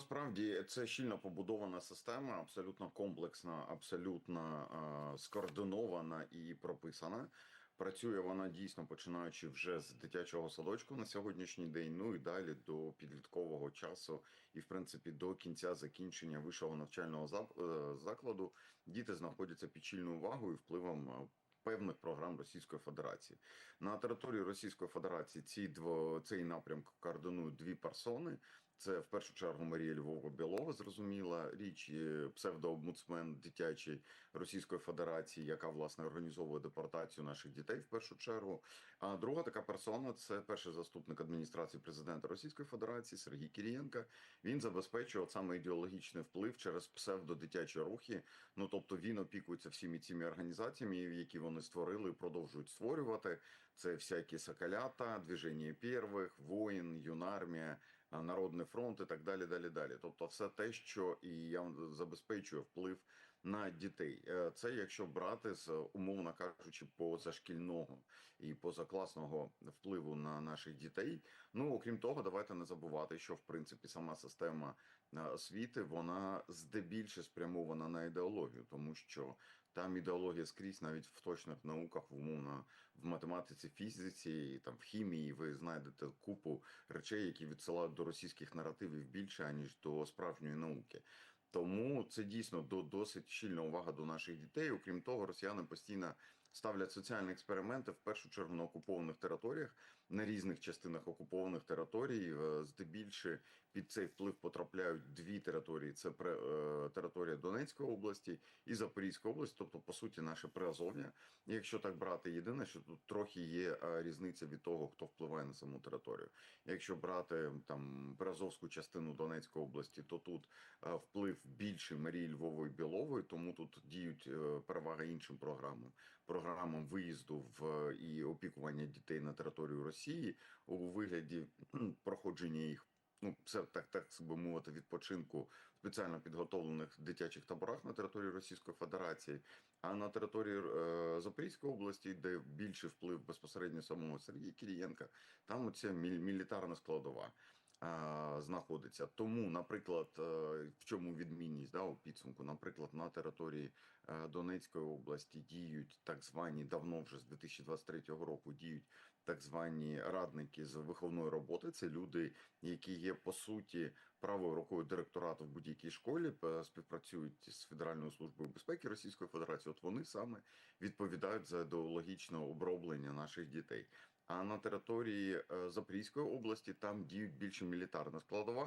насправді це щільно побудована система, абсолютно комплексна, абсолютно скоординована і прописана. Працює вона дійсно починаючи вже з дитячого садочку на сьогоднішній день, ну і далі до підліткового часу, і в принципі до кінця закінчення вищого навчального е, закладу діти знаходяться під чільною увагою і впливом. е, Певних програм Російської Федерації на території Російської Федерації ці дво цей напрямок координують дві персони. Це в першу чергу Марія Львова Білова, зрозуміла річ, і псевдоомбудсмен дитячий Російської Федерації, яка власне організовує депортацію наших дітей в першу чергу. А друга така персона це перший заступник адміністрації президента Російської Федерації Сергій Кірієнка. Він забезпечує от саме ідеологічний вплив через псевдодитячі рухи. Ну тобто він опікується всіми цими організаціями, які вони створили і продовжують створювати. Це всякі соколята, движення первих, воїн, юнармія. Народний фронт і так далі, далі, далі. Тобто, все те, що і я забезпечує вплив на дітей. Е, Це якщо брати з умовно кажучи, позашкільного і позакласного впливу на наших дітей. Ну окрім того, давайте не забувати, що в принципі сама система е, освіти вона здебільше спрямована на ідеологію, тому що там ідеологія скрізь, навіть в точних науках, в умовно в математиці, фізиці, там в хімії, ви знайдете купу речей, які відсилають до російських наративів більше аніж до справжньої науки. Тому це дійсно до досить щільна увага до наших дітей. Окрім того, росіяни постійно ставлять соціальні експерименти в першу чергу на окупованих територіях, на різних частинах окупованих територій. Е, Здебільше під цей вплив потрапляють дві території: це е, територія Донецької області і Запорізької області, тобто по суті наше Приазов'я. Якщо так брати, єдине, що тут трохи є е, різниця від того, хто впливає на саму територію. Якщо брати там Приазовську частину Донецької області, то тут е, вплив більший Марії Львової Білової, тому тут діють е, перевага іншим програмам, програмам виїзду в і опікування дітей на територію Росії у вигляді проходження їх. Ну, це так, так би мовити, відпочинку в спеціально підготовлених дитячих таборах на території Російської Федерації, а на території е, Запорізької області, де більший вплив безпосередньо самого Сергія Кірієнка, там оця мілітарна складова знаходиться. Тому, наприклад, е, в чому відмінність да, у підсумку? Наприклад, на території е, Донецької області діють так звані давно вже з 2023 року діють так звані радники з виховної роботи. Це люди, які є по суті правою рукою директорату в будь-якій школі, співпрацюють з Федеральною службою безпеки Російської Федерації. От вони саме відповідають за ідеологічне оброблення наших дітей. А на території е, Запорізької області там діють більше мілітарна складова,